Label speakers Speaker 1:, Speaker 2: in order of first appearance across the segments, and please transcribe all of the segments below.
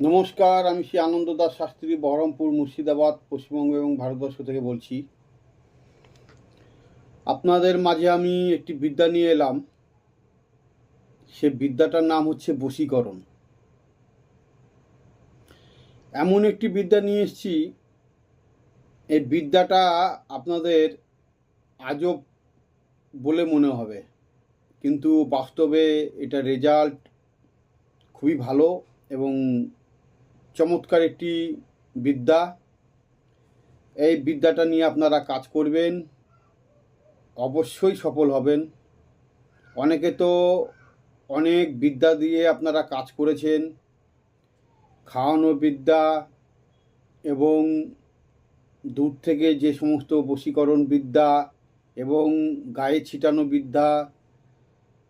Speaker 1: নমস্কার, আমি শ্রী আনন্দ দাস শাস্ত্রী, বহরমপুর, মুর্শিদাবাদ, পশ্চিমবঙ্গ এবং ভারতবর্ষ থেকে বলছি। আপনাদের মাঝে আমি একটি বিদ্যা নিয়ে এলাম। সে বিদ্যাটার নাম হচ্ছে বশীকরণ। এমন একটি বিদ্যা নিয়ে এসেছি। এই বিদ্যাটা আপনাদের আজব বলে মনে হবে। কিন্তু বাস্তবে এটা রেজাল্ট খুবই ভালো এবং চমৎকার একটি বিদ্যা। এই বিদ্যাটা নিয়ে আপনারা কাজ করবেন, অবশ্যই সফল হবেন। অনেকে তো অনেক বিদ্যা দিয়ে আপনারা কাজ করেছেন, খাওয়ানো বিদ্যা এবং দূর থেকে যে সমস্ত বশীকরণ বিদ্যা এবং গায়ে ছিটানো বিদ্যা,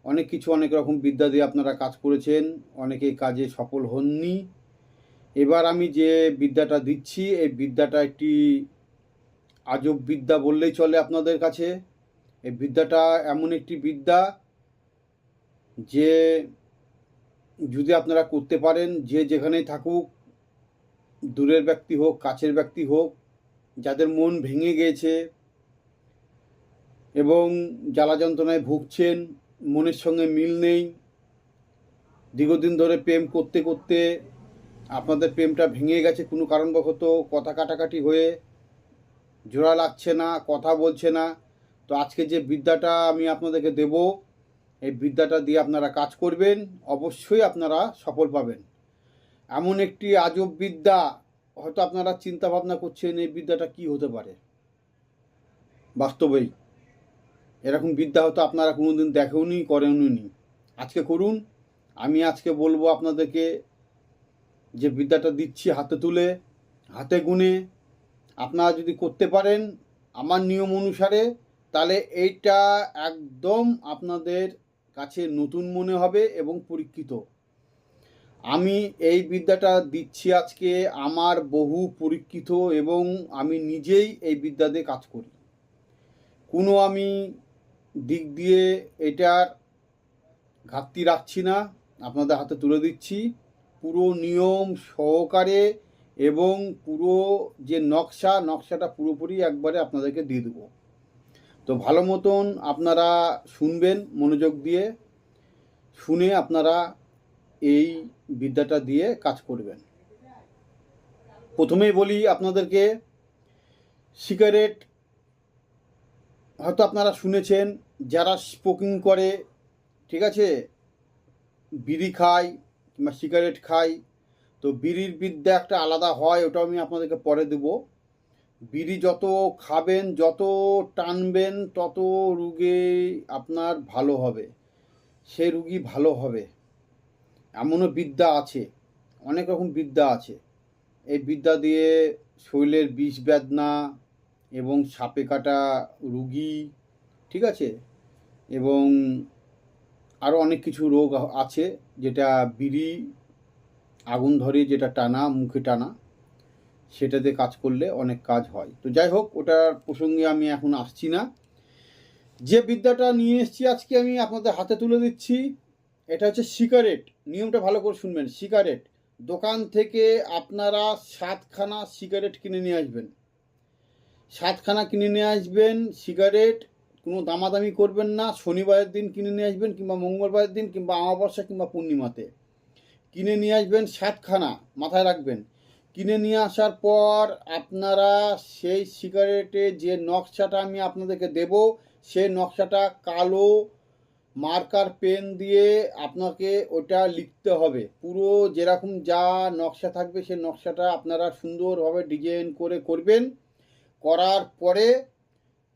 Speaker 1: অনেক কিছু অনেক রকম বিদ্যা দিয়ে আপনারা কাজ করেছেন। অনেকে কাজে সফল হননি। এবার আমি যে বিদ্যাটা দিচ্ছি, এই বিদ্যাটা একটি আজব বিদ্যা বললেই চলে আপনাদের কাছে। এই বিদ্যাটা এমন একটি বিদ্যা যে যদি আপনারা করতে পারেন, যে যেখানেই থাকুক, দূরের ব্যক্তি হোক, কাছের ব্যক্তি হোক, যাদের মন ভেঙে গিয়েছে এবং জ্বালা যন্ত্রণায় ভুগছেন, মনের সঙ্গে মিল নেই, দীর্ঘদিন ধরে প্রেম করতে করতে আপনাদের প্রেমটা ভেঙে গেছে, কোনো কারণবশত কথা কাটাকাটি হয়ে জোড়া লাগছে না, কথা বলছে না। তো আজকে যে বিদ্যাটা আমি আপনাদেরকে দেব, এই বিদ্যাটা দিয়ে আপনারা কাজ করবেন, অবশ্যই আপনারা সফল পাবেন। এমন একটি আজব বিদ্যা, হয়তো আপনারা চিন্তা ভাবনা করছেন এই বিদ্যাটা কি হতে পারে। বাস্তবেই। এরকম বিদ্যা হয়তো আপনারা কোনো কোনোদিন দেখেওনি করেননি আজকে করুন, আমি আজকে বলব আপনাদেরকে যে বিদ্যাটা দিচ্ছি হাতে তুলে, হাতে গুনে, আপনারা যদি করতে পারেন আমার নিয়ম অনুসারে, তাহলে এইটা একদম আপনাদের কাছে নতুন মনে হবে এবং পরীক্ষিত। আমি এই বিদ্যাটা দিচ্ছি আজকে আমার বহু পরীক্ষিত এবং আমি নিজেই এই বিদ্যা দিয়ে কাজ করি। কোনো আমি দিক দিয়ে এটার ঘাটতি রাখছি না, আপনাদের হাতে তুলে দিচ্ছি। পুরো নিয়ম সহকারে এবং পুরো যে নকশা, নকশাটা পুরোপুরি একবারে আপনাদেরকে দিয়ে দেবো। তো ভালো মতন আপনারা শুনবেন মনোযোগ দিয়ে, শুনে আপনারা এই বিদ্যাটা দিয়ে কাজ করবেন। প্রথমেই বলি আপনাদেরকে, সিগারেট হয়তো আপনারা শুনেছেন, যারা স্পোকিং করে, ঠিক আছে? বিড়ি খায় কিংবা সিগারেট খাই, তো বিড়ির বিদ্যা একটা আলাদা হয়, ওটাও আমি আপনাদেরকে পরে দেব। বিড়ি যত খাবেন, যত টানবেন, তত রুগে আপনার ভালো হবে, সে রুগী ভালো হবে। এমনও বিদ্যা আছে, অনেক রকম বিদ্যা আছে। এই বিদ্যা দিয়ে শরীরের বিষ বেদনা এবং সাপে কাটা রুগী, ঠিক আছে? এবং আরও অনেক কিছু রোগ আছে, যেটা বিড়ি, আগুন ধরে যেটা টানা, মুখে টানা, সেটাতে কাজ করলে অনেক কাজ হয়। তো যাই হোক, ওটার প্রসঙ্গে আমি এখন আসছি না। যে বিদ্যাটা নিয়ে এসেছি আজকে আমি আপনাদের হাতে তুলে দিচ্ছি, এটা হচ্ছে সিগারেট। নিয়মটা ভালো করে শুনবেন, সিগারেট। দোকান থেকে আপনারা সাতখানা সিগারেট কিনে নিয়ে আসবেন। সাতখানা কিনে নিয়ে আসবেন সিগারেট কোনো দামাদামি করবেন না, শনিবারের দিন কিনে নিয়ে আসবেন কিংবা মঙ্গলবারের দিন কিংবা অমাবস্যা কিংবা পূর্ণিমাতে। কিনে নিয়ে আসবেন সাতখানা মাথায় রাখবেন। কিনে নিয়ে আসার পর আপনারা সেই সিগারেটে যে নকশাটা আমি আপনাদেরকে দেব, সেই নকশাটা কালো মার্কার পেন দিয়ে আপনাকে ওটা লিখতে হবে। পুরো যেরকম যা নকশা থাকবে, সেই নকশাটা আপনারা সুন্দরভাবে ডিজাইন করে করবেন। করার পরে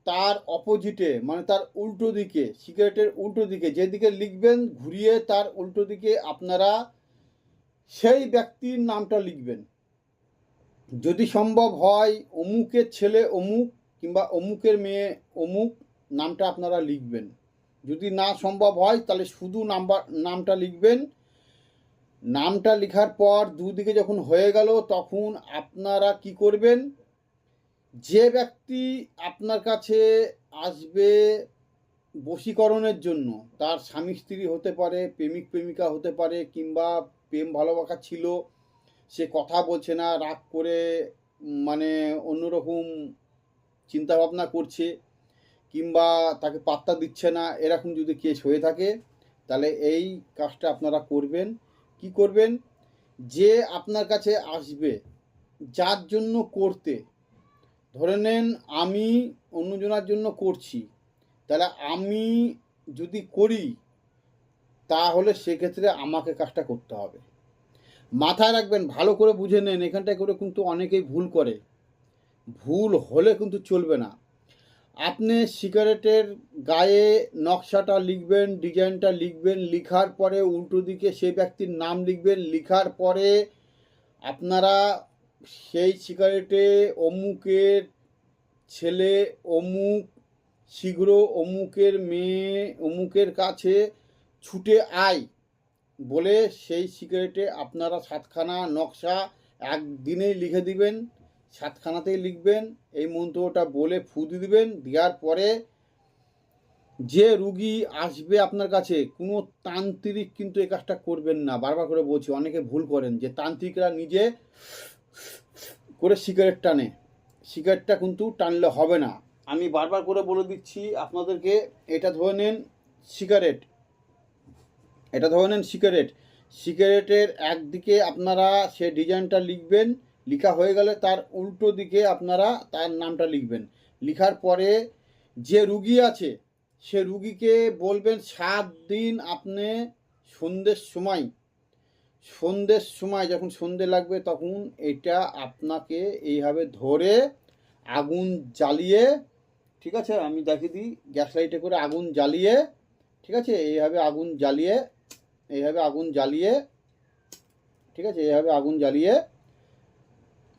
Speaker 1: তার অপোজিটে মানে তার উল্টো দিকে, সিগারেটের উল্টো দিকে, যেদিকে লিখবেন ঘুরিয়ে তার উল্টো দিকে আপনারা সেই ব্যক্তির নামটা লিখবেন। যদি সম্ভব হয় অমুকের ছেলে অমুক কিংবা অমুকের মেয়ে অমুক নামটা আপনারা লিখবেন। যদি না সম্ভব হয় তাহলে শুধু নাম্বার, নামটা লিখবেন। নামটা লেখার পর দুদিকে যখন হয়ে গেল তখন আপনারা কি করবেন? যে ব্যক্তি আপনার কাছে আসবে বশীকরণের জন্য, তার স্বামী স্ত্রী হতে পারে, প্রেমিক প্রেমিকা হতে পারে, কিংবা প্রেম ভালোবাসা ছিল, সে কথা বলছে না, রাগ করে মানে অন্যরকম চিন্তাভাবনা করছে, কিংবা তাকে পাত্তা দিচ্ছে না, এরকম যদি কেস হয়ে থাকে, তাহলে এই কাজটা আপনারা করবেন। কি করবেন? যে আপনার কাছে আসবে, যার জন্য করতে ধরে নেন আমি অন্যজনের জন্য করছি, তাহলে আমি যদি করি, তাহলে সেক্ষেত্রে আমাকে কাজটা করতে হবে। মাথায় রাখবেন, ভালো করে বুঝে নেন, এখানটায় করে কিন্তু অনেকেই ভুল করে। ভুল হলে কিন্তু চলবে না। আপনি সিগারেটের গায়ে নকশাটা লিখবেন, ডিজাইনটা লিখবেন, লিখার পরে উল্টো দিকে সেই ব্যক্তির নাম লিখবেন, লিখার পরে আপনারা সেই সিগারেটে অমুকের ছেলে, অমুক শীঘ্র অমুকের মেয়ে, অমুকের কাছে ছুটে আয় বলে সেই সিগারেটে আপনারা সাতখানা নকশা একদিনেই লিখে দিবেন, সাতখানাতেই লিখবেন, এই মন্ত্রটা বলে ফু দিবেন, দেওয়ার পরে যে রুগী আসবে আপনার কাছে, কোনো তান্ত্রিক কিন্তু এই কাজটা করবেন না। বারবার করে বলছি, অনেকে ভুল করেন যে তান্ত্রিকরা নিজে করে সিগারেট টানে। সিগারেটটা কিন্তু টানলে হবে না। আমি বারবার করে বলে দিচ্ছি আপনাদেরকে, এটা ধরে নেন সিগারেট। এটা ধরে নেন সিগারেট। সিগারেটের একদিকে আপনারা সে ডিজাইনটা লিখবেন, লেখা হয়ে গেলে তার উল্টো দিকে আপনারা তার নামটা লিখবেন। লিখার পরে যে রুগী আছে, সে রুগীকে বলবেন, সাত দিন আপনি সন্ধ্যের সময় সন্ধ্যের সময় যখন সন্ধে লাগবে তখন এটা আপনাকে এইভাবে ধরে আগুন জ্বালিয়ে, ঠিক আছে, আমি দেখিয়ে দিই, গ্যাস লাইটে করে আগুন জ্বালিয়ে, ঠিক আছে, এইভাবে আগুন জ্বালিয়ে, এইভাবে আগুন জ্বালিয়ে, ঠিক আছে, এইভাবে আগুন জ্বালিয়ে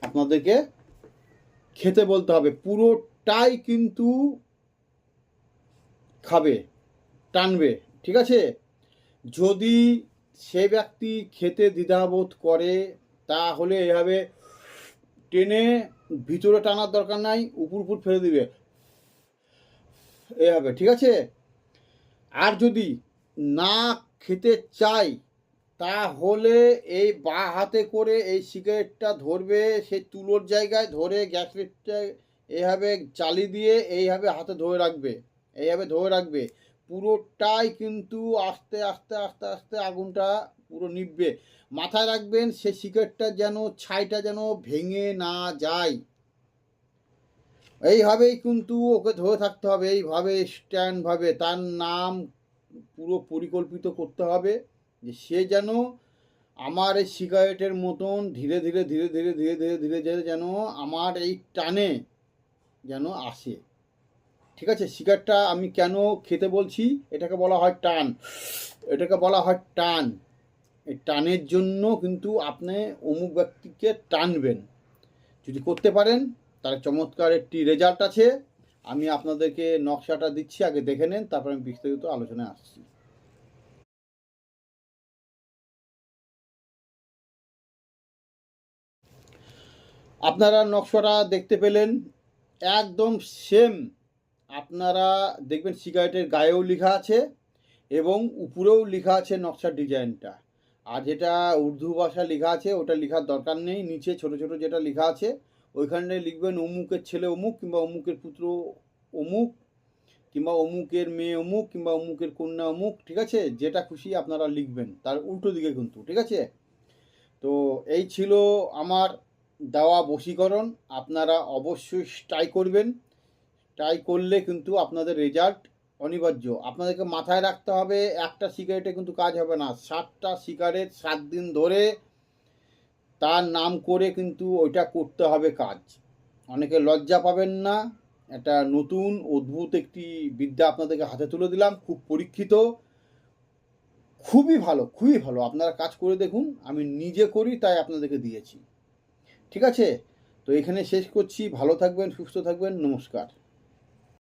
Speaker 1: আপনাদেরকে খেতে বলতে হবে। পুরোটাই কিন্তু খাবে, টানবে, ঠিক আছে? যদি সে ব্যক্তি খেতে দ্বিধাবোধ করে, তাহলে এভাবে টেনে ভিতরে টানার দরকার নাই, উপর উপর ফেলে দিবে। এভাবে, ঠিক আছে? আর যদি না খেতে চাই, তাহলে এই বা হাতে করে এই সিগারেটটা ধরবে, সেই তুলোর জায়গায় ধরে গ্যাস লাইটটা এইভাবে চালি দিয়ে এইভাবে হাতে ধরে রাখবে, এইভাবে ধরে রাখবে। পুরোটাই কিন্তু আস্তে আস্তে আস্তে আস্তে আগুনটা পুরো নিববে মাথায় রাখবেন, সে সিগারেটটা যেন, ছাইটা যেন ভেঙে না যায়। এইভাবেই কিন্তু ওকে ধরে থাকতে হবে, এইভাবে স্ট্যান্ডভাবে তার নাম পুরো পরিকল্পিত করতে হবে যে সে যেন আমার এই সিগারেটের মতন ধীরে ধীরে ধীরে ধীরে ধীরে ধীরে ধীরে ধীরে যেন আমার এই টানে যেন আসে। ঠিক আছে সিগারেটটা আমি কেন খেতে বলছি? এটাকে বলা হয় টান। এটাকে বলা হয় টান। এই টানের জন্য কিন্তু আপনি অমুক ব্যক্তিকে টানবেন। যদি করতে পারেন, তার চমৎকার একটি রেজাল্ট আছে। আমি আপনাদেরকে নকশাটা দিচ্ছি, আগে দেখে নেন, তারপর আমি বিস্তারিত আলোচনায় আসছি। আপনারা নকশাটা দেখতে পেলেন, একদম সেম আপনারা দেখবেন সিগারেটের গায়েও লেখা আছে এবং উপরেও লেখা আছে নকশার ডিজাইনটা। আর যেটা উর্দু ভাষা লেখা আছে, ওটা লেখার দরকার নেই। নিচে ছোট ছোট যেটা লেখা আছে, ওইখানে লিখবেন অমুকের ছেলে অমুক কিংবা অমুকের পুত্র অমুক, কিংবা অমুকের মেয়ে অমুক, কিংবা অমুকের কন্যা অমুক, ঠিক আছে? যেটা খুশি আপনারা লিখবেন। তার উল্টো দিকে কিন্তু, ঠিক আছে? তো এই ছিল আমার দেওয়া বশীকরণ। আপনারা অবশ্যই ট্রাই করবেন। ট্রাই করলে কিন্তু আপনাদের রেজাল্ট অনিবার্য। আপনাদেরকে মাথায় রাখতে হবে, একটা সিগারেটে কিন্তু কাজ হবে না। সাতটা সিগারেট সাত দিন ধরে তার নাম করে কিন্তু ওইটা করতে হবে কাজ। অনেকে লজ্জা পাবেন না। একটা নতুন, অদ্ভুত একটি বিদ্যা আপনাদেরকে হাতে তুলে দিলাম। খুব পরীক্ষিত। খুবই ভালো খুবই ভালো। আপনারা কাজ করে দেখুন। আমি নিজে করি, তাই আপনাদেরকে দিয়েছি। ঠিক আছে? তো এখানে শেষ করছি। ভালো থাকবেন, সুস্থ থাকবেন। নমস্কার।